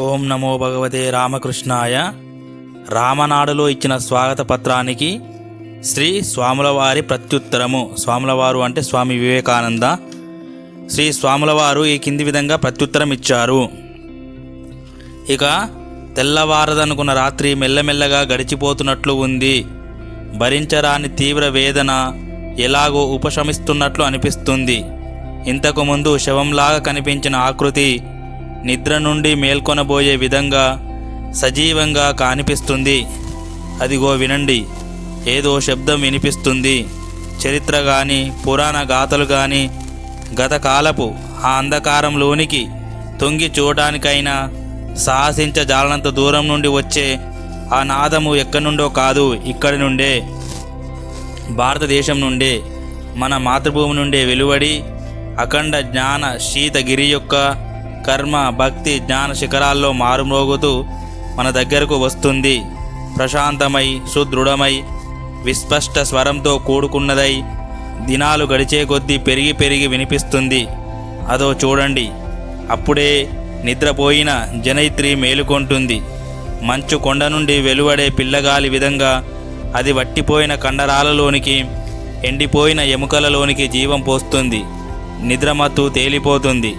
ఓం నమో భగవతే రామకృష్ణాయ. రామనాడులో ఇచ్చిన స్వాగత పత్రానికి శ్రీ స్వాములవారి ప్రత్యుత్తరము. స్వాములవారు అంటే స్వామి వివేకానంద. శ్రీ స్వాములవారు ఈ కింది విధంగా ప్రత్యుత్తరం ఇచ్చారు ఇక తెల్లవారదనుకున్న రాత్రి మెల్లమెల్లగా గడిచిపోతున్నట్లు ఉంది. భరించరాని తీవ్ర వేదన ఎలాగో ఉపశమిస్తున్నట్లు అనిపిస్తుంది. ఇంతకు ముందు శవంలాగా కనిపించిన ఆకృతి నిద్ర నుండి మేల్కొనబోయే విధంగా సజీవంగా కానిపిస్తుంది. అదిగో వినండి. ఏదో శబ్దం వినిపిస్తుంది. చరిత్ర కానీ పురాణ గాథలు కానీ గతకాలపు ఆ అంధకారంలోనికి తొంగి చూడటానికైనా సాహసించజాలనంత దూరం నుండి వచ్చే ఆ నాదము ఎక్కడి నుండో కాదు ఇక్కడి నుండే. భారతదేశం నుండే మన మాతృభూమి నుండే వెలువడి అఖండ జ్ఞాన శీతగిరి యొక్క కర్మ భక్తి జ్ఞాన శిఖరాల్లో మారుమ్రోగుతూ మన దగ్గరకు వస్తుంది. ప్రశాంతమై సుదృఢమై విస్పష్ట స్వరంతో కూడుకున్నదై దినాలు గడిచే కొద్దీ పెరిగి పెరిగి వినిపిస్తుంది. అదో చూడండి. అప్పుడే నిద్రపోయిన జనైత్రి మేలుకొంటుంది. మంచు కొండ నుండి వెలువడే పిల్లగాలి విధంగా అది వట్టిపోయిన కండరాలలోనికి ఎండిపోయిన ఎముకలలోనికి జీవం పోస్తుంది. నిద్రమత్తు తేలిపోతుంది.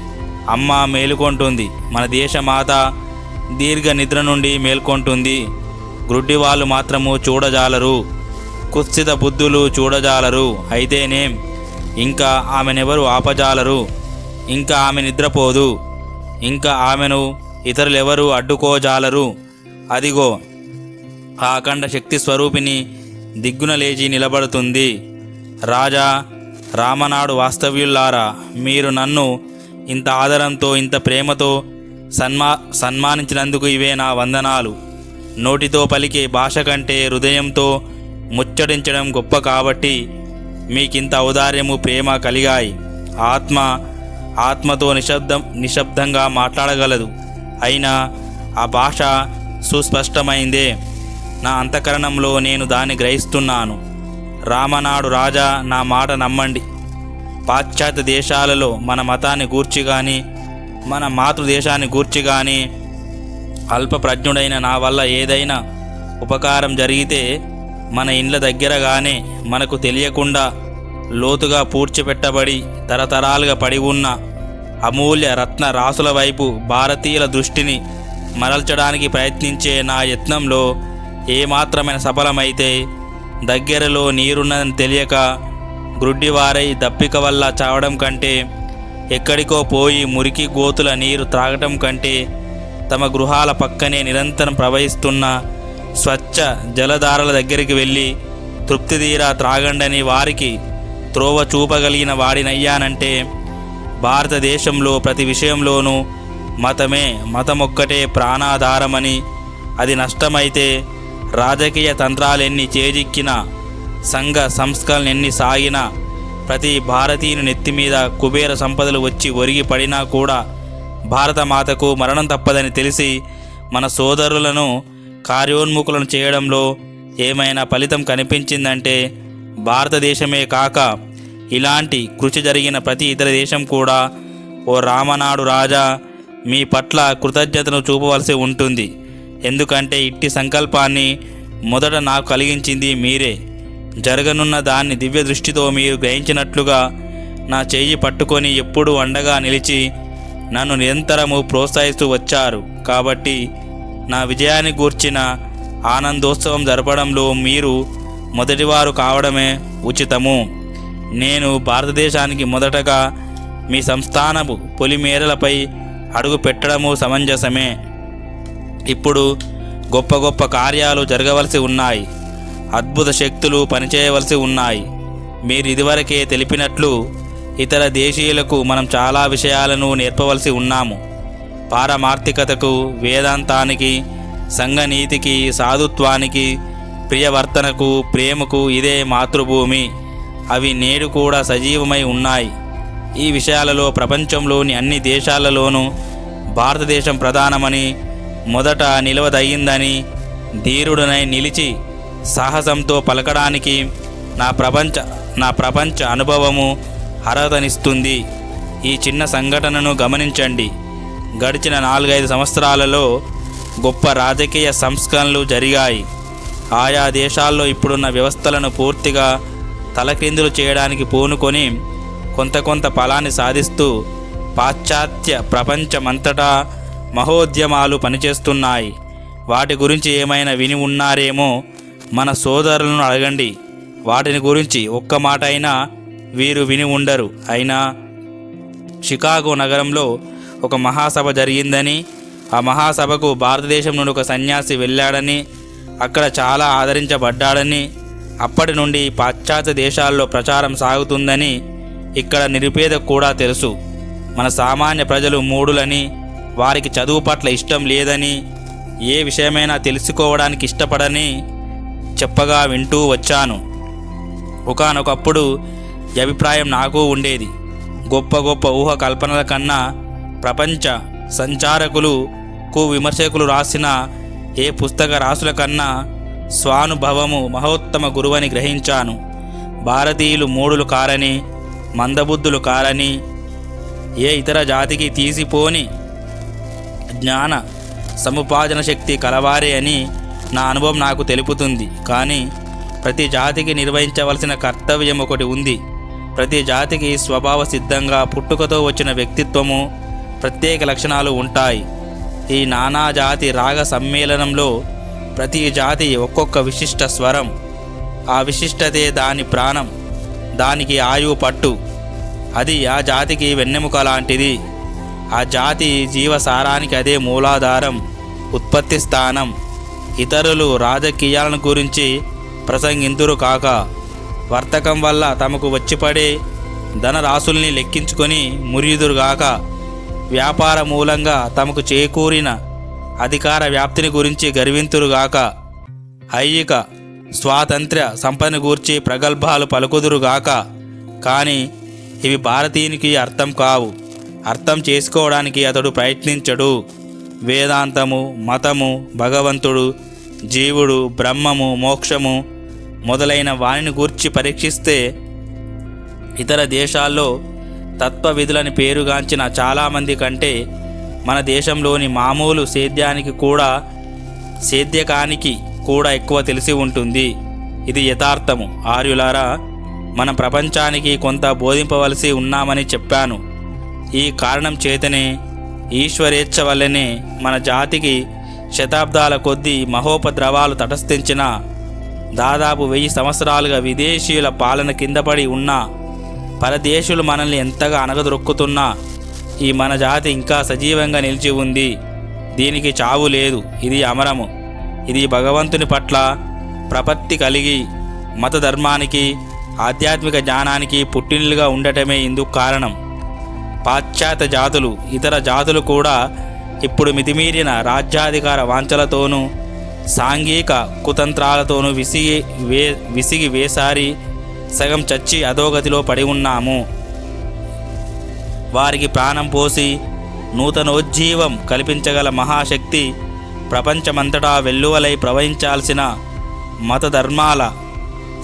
అమ్మ మేలుకొంటుంది. మన దేశమాత దీర్ఘ నిద్ర నుండి మేల్కొంటుంది. గ్రుడ్డి వాళ్ళు మాత్రము చూడజాలరు. కుత్సిత బుద్ధులు చూడజాలరు. అయితేనేం? ఇంకా ఆమెనెవరు ఆపజాలరు? ఇంకా ఆమె నిద్రపోదు. ఇంకా ఆమెను ఇతరులెవరు అడ్డుకోజాలరు. అదిగో ఆ అఖండ శక్తి స్వరూపిణి దిగ్గున లేచి నిలబడుతుంది. రాజా రామనాడు వాస్తవ్యుల్లారా మీరు నన్ను ఇంత ఆదరంతో ఇంత ప్రేమతో సన్మా సన్మానించినందుకు ఇవే నా వందనాలు. నోటితో పలికే భాష కంటే హృదయంతో ముచ్చటించడం గొప్ప కాబట్టి మీకింత ఔదార్యము ప్రేమ కలిగాయి. ఆత్మ ఆత్మతో నిశ్శబ్దం నిశ్శబ్దంగా మాట్లాడగలదు. అయినా ఆ భాష సుస్పష్టమైందే. నా అంతఃకరణంలో నేను దాన్ని గ్రహిస్తున్నాను. రామనాడు రాజా నా మాట నమ్మండి. పాశ్చాత్య దేశాలలో మన మతాన్ని గూర్చి కానీ మన మాతృదేశాన్ని గూర్చి కానీ అల్పప్రజ్ఞుడైన నా వల్ల ఏదైనా ఉపకారం జరిగితే మన ఇండ్ల దగ్గరగానే మనకు తెలియకుండా లోతుగా పూడ్చిపెట్టబడి తరతరాలుగా పడి ఉన్న అమూల్య రత్న రాసుల వైపు భారతీయుల దృష్టిని మరల్చడానికి ప్రయత్నించే నా యత్నంలో ఏమాత్రమైన సఫలమైతే దగ్గరలో నీరున్నదని తెలియక గ్రుడ్డివారై దప్పిక వల్ల చావడం కంటే ఎక్కడికో పోయి మురికి గోతుల నీరు త్రాగటం కంటే తమ గృహాల పక్కనే నిరంతరం ప్రవహిస్తున్న స్వచ్ఛ జలధారల దగ్గరికి వెళ్ళి తృప్తిదీరా త్రాగండని వారికి త్రోవ చూపగలిగిన వాడినయ్యానంటే భారతదేశంలో ప్రతి విషయంలోనూ మతమే మతమొక్కటే ప్రాణాధారమని అది నష్టమైతే రాజకీయ తంత్రాలెన్ని చేజిక్కినా సంఘ సంస్కరణలెన్ని సాగినా ప్రతి భారతీయుని నెత్తి మీద కుబేర సంపదలు వచ్చి ఒరిగి పడినా కూడా భారతమాతకు మరణం తప్పదని తెలిసి మన సోదరులను కార్యోన్ముఖులను చేయడంలో ఏమైనా ఫలితం కనిపించిందంటే భారతదేశమే కాక ఇలాంటి కృషి జరిగిన ప్రతి ఇతర దేశం కూడా ఓ రామనాడు రాజా మీ పట్ల కృతజ్ఞతను చూపవలసి ఉంటుంది. ఎందుకంటే ఇట్టి సంకల్పాన్ని మొదట నాకు కలిగించింది మీరే. జరగనున్న దాన్ని దివ్య దృష్టితో మీరు గ్రహించినట్లుగా నా చేయి పట్టుకొని ఎప్పుడూ అండగా నిలిచి నన్ను నిరంతరము ప్రోత్సహిస్తూ వచ్చారు. కాబట్టి నా విజయాన్ని గూర్చిన ఆనందోత్సవం జరపడంలో మీరు మొదటివారు కావడమే ఉచితము. నేను భారతదేశానికి మొదటగా మీ సంస్థానపు పొలిమేరలపై అడుగు పెట్టడము సమంజసమే. ఇప్పుడు గొప్ప గొప్ప కార్యాలు జరగవలసి ఉన్నాయి. అద్భుత శక్తులు పనిచేయవలసి ఉన్నాయి. మీరు ఇదివరకే తెలిపినట్లు ఇతర దేశీయులకు మనం చాలా విషయాలను నేర్పవలసి ఉన్నాము. పారమార్థికతకు వేదాంతానికి సంఘనీతికి సాధుత్వానికి ప్రియవర్తనకు ప్రేమకు ఇదే మాతృభూమి. అవి నేడు కూడా సజీవమై ఉన్నాయి. ఈ విషయాలలో ప్రపంచంలోని అన్ని దేశాలలోనూ భారతదేశం ప్రధానమని మొదట నిలవదయ్యిందని ధీరుడనై నిలిచి సాహసంతో పలకడానికి నా ప్రపంచ నా ప్రపంచ అనుభవము అర్హతనిస్తుంది. ఈ చిన్న సంఘటనను గమనించండి. గడిచిన నాలుగైదు సంవత్సరాలలో గొప్ప రాజకీయ సంస్కరణలు జరిగాయి. ఆయా దేశాల్లో ఇప్పుడున్న వ్యవస్థలను పూర్తిగా తలక్రిందులు చేయడానికి పూనుకొని కొంత కొంత ఫలాన్ని సాధిస్తూ పాశ్చాత్య ప్రపంచమంతటా మహోద్యమాలు పనిచేస్తున్నాయి. వాటి గురించి ఏమైనా విని ఉన్నారేమో మన సోదరులను అడగండి. వాటిని గురించి ఒక్క మాట అయినా వీరు విని ఉండరు. అయినా షికాగో నగరంలో ఒక మహాసభ జరిగిందని ఆ మహాసభకు భారతదేశం నుండి ఒక సన్యాసి వెళ్ళాడని అక్కడ చాలా ఆదరించబడ్డాడని అప్పటి నుండి పాశ్చాత్య దేశాల్లో ప్రచారం సాగుతుందని ఇక్కడ నిరుపేద కూడా తెలుసు. మన సామాన్య ప్రజలు మూడులని వారికి చదువు పట్ల ఇష్టం లేదని ఏ విషయమైనా తెలుసుకోవడానికి ఇష్టపడని చెప్పగా వింటూ వచ్చాను. ఒకానొకప్పుడు అభిప్రాయం నాకు ఉండేది. గొప్ప గొప్ప ఊహ కల్పనల కన్నా ప్రపంచ సంచారకులు కు విమర్శకులు రాసిన ఏ పుస్తక రాసుల కన్నా స్వానుభవము మహోత్తమ గురువని గ్రహించాను. భారతీయులు మూడులు కారని మందబుద్ధులు కారని ఏ ఇతర జాతికి తీసిపోని జ్ఞాన సముపార్జన శక్తి కలవారే అని నా అనుభవం నాకు తెలుపుతుంది. కానీ ప్రతి జాతికి నిర్వహించవలసిన కర్తవ్యం ఒకటి ఉంది. ప్రతి జాతికి స్వభావ సిద్ధంగా పుట్టుకతో వచ్చిన వ్యక్తిత్వము ప్రత్యేక లక్షణాలు ఉంటాయి. ఈ నానా జాతి రాగ సమ్మేళనంలో ప్రతి జాతి ఒక్కొక్క విశిష్ట స్వరం ఆ విశిష్టతే దాని ప్రాణం దానికి ఆయువు పట్టు. అది ఆ జాతికి వెన్నెముక లాంటిది. ఆ జాతి జీవసారానికి అదే మూలాధారం ఉత్పత్తి స్థానం. ఇతరులు రాజకీయాలను గురించి ప్రసంగింతురు కాక వర్తకం వల్ల తమకు వచ్చిపడే ధనరాశుల్ని లెక్కించుకొని మురియుదురుగాక వ్యాపార మూలంగా తమకు చేకూరిన అధికార వ్యాప్తిని గురించి గర్వింతురుగాక ఐయిక స్వాతంత్ర్య సంపదను గూర్చి ప్రగల్భాలు పలుకుదురుగాక కానీ ఇవి భారతీయునికి అర్థం కావు. అర్థం చేసుకోవడానికి అతడు ప్రయత్నించడు. వేదాంతము మతము భగవంతుడు జీవుడు బ్రహ్మము మోక్షము మొదలైన వాణిని గూర్చి పరీక్షిస్తే ఇతర దేశాల్లో తత్వ విధులని పేరుగాంచిన చాలామంది కంటే మన దేశంలోని మామూలు సేద్యానికి కూడా సేద్యకానికి కూడా ఎక్కువ తెలిసి ఉంటుంది. ఇది యథార్థము. ఆర్యులారా మన ప్రపంచానికి కొంత బోధింపవలసి ఉన్నామని చెప్పాను. ఈ కారణం చేతనే ఈశ్వరేచ్ఛ వల్లనే మన జాతికి శతాబ్దాల కొద్దీ మహోపద్రవాలు తటస్థించిన దాదాపు వెయ్యి సంవత్సరాలుగా విదేశీయుల పాలన కిందపడి ఉన్నా ఉన్న పరదేశులు మనల్ని ఎంతగా అణగదొక్కుతున్నా ఈ మన జాతి ఇంకా సజీవంగా నిలిచి ఉంది. దీనికి చావు లేదు. ఇది అమరము. ఇది భగవంతుని పట్ల ప్రపత్తి కలిగి మత ధర్మానికి ఆధ్యాత్మిక జ్ఞానానికి పుట్టినలుగా ఉండటమే ఇందుకు కారణం. పాశ్చాత్య జాతులు ఇతర జాతులు కూడా ఇప్పుడు మితిమీరిన రాజ్యాధికార వాంఛలతోనూ సాంఘిక కుతంత్రాలతోనూ విసిగి వే విసిగి వేసారి సగం చచ్చి అధోగతిలో పడి ఉన్నాము. వారికి ప్రాణం పోసి నూతనోజ్జీవం కల్పించగల మహాశక్తి ప్రపంచమంతటా వెల్లువలై ప్రవహించాల్సిన మతధర్మాల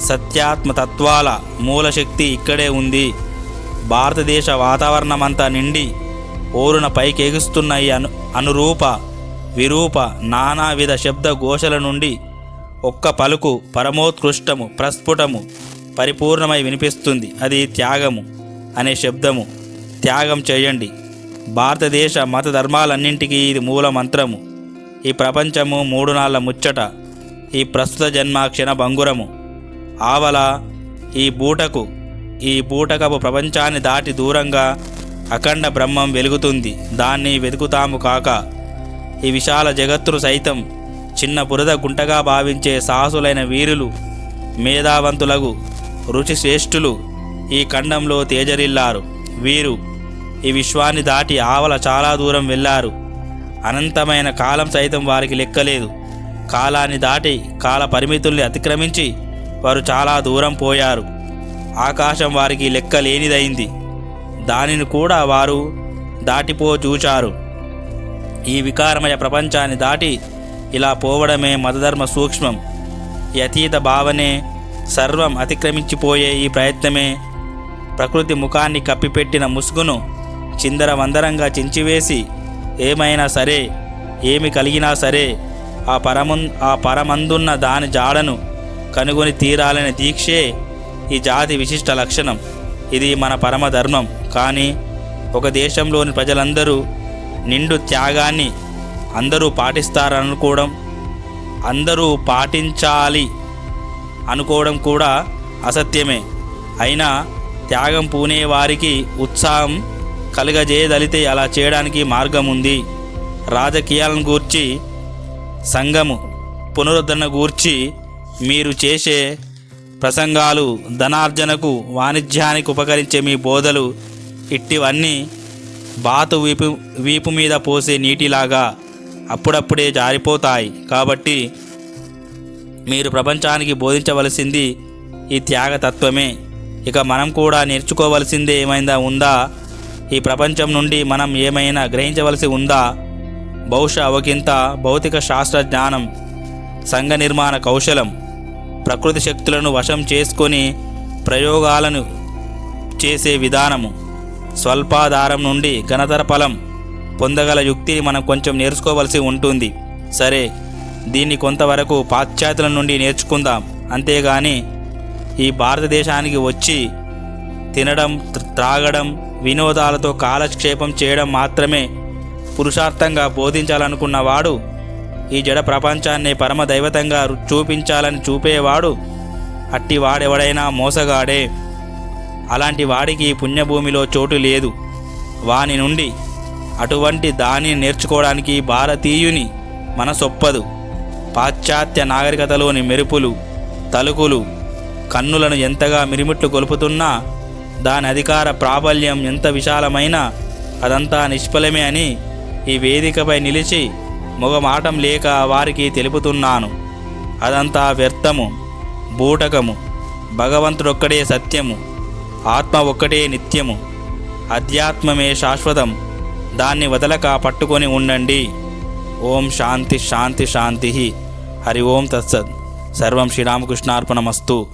సత్యాత్మతత్వాల మూలశక్తి ఇక్కడే ఉంది. భారతదేశ వాతావరణమంతా నిండి ఓరున పైకెగుస్తున్న ఈ అను అనురూప విరూప నానావిధ శబ్ద ఘోషల నుండి ఒక్క పలుకు పరమోత్కృష్టము ప్రస్ఫుటము పరిపూర్ణమై వినిపిస్తుంది. అది త్యాగము అనే శబ్దము. త్యాగం చేయండి. భారతదేశ మత ధర్మాలన్నింటికీ ఇది మూల మంత్రము ఈ ప్రపంచము మూడు నాళ్ళ ముచ్చట ఈ ప్రస్తుత జన్మ క్షణ భంగురము. ఆవల ఈ బూటకు ఈ బూటకపు ప్రపంచాన్ని దాటి దూరంగా అఖండ బ్రహ్మం వెలుగుతుంది. దాన్ని వెతుకుతాము కాక ఈ విశాల జగత్తును సైతం చిన్న బురద గుంటగా భావించే సాహసులైన వీరులు మేధావంతులకు రుచి శ్రేష్ఠులు ఈ ఖండంలో తేజరిల్లారు. వీరు ఈ విశ్వాన్ని దాటి ఆవల చాలా దూరం వెళ్ళారు అనంతమైన కాలం సైతం వారికి లెక్కలేదు. కాలాన్ని దాటి కాల పరిమితుల్ని అతిక్రమించి వారు చాలా దూరం పోయారు. ఆకాశం వారికి లెక్క లేనిదైంది దానిని కూడా వారు దాటిపో చూచారు ఈ వికారమయ ప్రపంచాన్ని దాటి ఇలా పోవడమే మతధర్మ సూక్ష్మం. యతీత భావనే సర్వం అతిక్రమించిపోయే ఈ ప్రయత్నమే. ప్రకృతి ముఖాన్ని కప్పిపెట్టిన ముసుగును చిందరవందరంగా చించివేసి ఏమైనా సరే ఏమి కలిగినా సరే ఆ పరము ఆ పరమందున్న దాని జాడను కనుగొని తీరాలనే దీక్షే ఈ జాతి విశిష్ట లక్షణం. ఇది మన పరమ ధర్మం. కానీ ఒక దేశంలోని ప్రజలందరూ నిండు త్యాగాన్ని అందరూ పాటిస్తారనుకోవడం అందరూ పాటించాలి అనుకోవడం కూడా అసత్యమే. అయినా త్యాగం పూనే వారికి ఉత్సాహం కలుగజేయదలితే అలా చేయడానికి మార్గం ఉంది రాజకీయాలను గూర్చి సంఘము పునరుద్ధరణ గూర్చి మీరు చేసే ప్రసంగాలు ధనార్జనకు వాణిజ్యానికి ఉపకరించే మీ బోధలు ఇట్టివన్నీ బాతు వీపు వీపు మీద పోసే నీటిలాగా అప్పుడప్పుడే జారిపోతాయి. కాబట్టి మీరు ప్రపంచానికి బోధించవలసింది ఈ త్యాగతత్వమే. ఇక మనం కూడా నేర్చుకోవలసిందే ఏమైనా ఉందా? ఈ ప్రపంచం నుండి మనం ఏమైనా గ్రహించవలసి ఉందా? బహుశా ఒకంత భౌతిక శాస్త్ర జ్ఞానం సంఘ నిర్మాణ కౌశలం ప్రకృతి శక్తులను వశం చేసుకొని ప్రయోగాలను చేసే విధానము. స్వల్పాధారం నుండి ఘనతర ఫలం పొందగల యుక్తిని మనం కొంచెం నేర్చుకోవలసి ఉంటుంది. సరే దీన్ని కొంతవరకు పాశ్చాత్యుల నుండి నేర్చుకుందాం. అంతేగాని ఈ భారతదేశానికి వచ్చి తినడం త్రాగడం వినోదాలతో కాలక్షేపం చేయడం మాత్రమే పురుషార్థంగా బోధించాలనుకున్నవాడు ఈ జడ ప్రపంచాన్ని పరమ దైవతంగా చూపించాలని చూపేవాడు అట్టి వాడెవడైనా మోసగాడే. అలాంటి వాడికి పుణ్యభూమిలో చోటు లేదు. వాని నుండి అటువంటి దానిని నేర్చుకోవడానికి భారతీయుని మనసొప్పదు. పాశ్చాత్య నాగరికతలోని మెరుపులు తలుకులు కన్నులను ఎంతగా మిరిమిట్లు గొలుపుతున్నా దాని అధికార ప్రాబల్యం ఎంత విశాలమైనా అదంతా నిష్ఫలమే అని ఈ వేదికపై నిలిచి మొగమాటం లేక వారికి తెలుపుతున్నాను. అదంతా వ్యర్థము బూటకము భగవంతుడొక్కడే సత్యము ఆత్మ ఒక్కటే నిత్యము. అధ్యాత్మమే శాశ్వతం. దాన్ని వదలక పట్టుకొని ఉండండి. ఓం శాంతి శాంతి శాంతి. హరి ఓం తత్సత్. సర్వం శ్రీరామకృష్ణార్పణమస్తు.